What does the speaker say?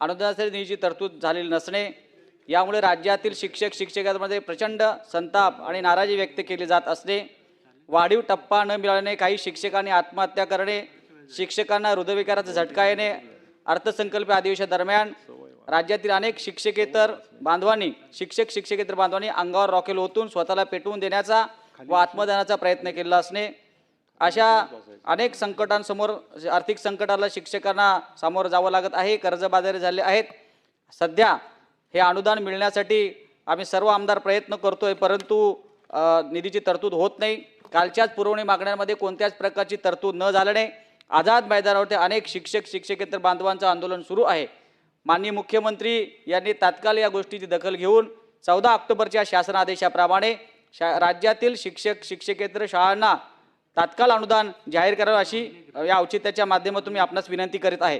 अनुदानासाठी निधीची तरतूद झालेली नसणे यामुळे राज्यातील शिक्षक शिक्षकांमध्ये प्रचंड संताप आणि नाराजी व्यक्त केली जात असणे वाढीव टप्पा न मिळाल्याने काही शिक्षकांनी आत्महत्या करणे शिक्षकांना हृदयविकाराचा झटका येणे अर्थसंकल्प अधिवेशनादरम्यान राज्यातील अनेक शिक्षकेतर बांधवांनी शिक्षक शिक्षकेतर बांधवांनी अंगावर रॉकेल ओतून स्वतःला पेटवून देण्याचा व आत्मदानाचा प्रयत्न केला असणे अशा अनेक संकटांसमोर आर्थिक संकटाला शिक्षकांना सामोरं जावं लागत आहे कर्जबाजारी झाले आहेत. सध्या हे अनुदान मिळण्यासाठी आम्ही सर्व आमदार प्रयत्न करतो आहे परंतु निधीची तरतूद होत नाही. कालच्याच पुरवणी मागण्यांमध्ये कोणत्याच प्रकारची तरतूद न झाल्याने आझाद मैदानावरती अनेक शिक्षक शिक्षकेतर बांधवांचं आंदोलन सुरू आहे. माननीय मुख्यमंत्री यांनी तात्काळ या गोष्टीची दखल घेऊन चौदा ऑक्टोबरच्या शासन आदेशाप्रमाणे शा राज्यातील शिक्षक शिक्षकेतर शाळांना तात्काळ अनुदान जाहीर करावं अशी या औचित्याच्या माध्यमातून मी आपणास विनंती करीत आहे.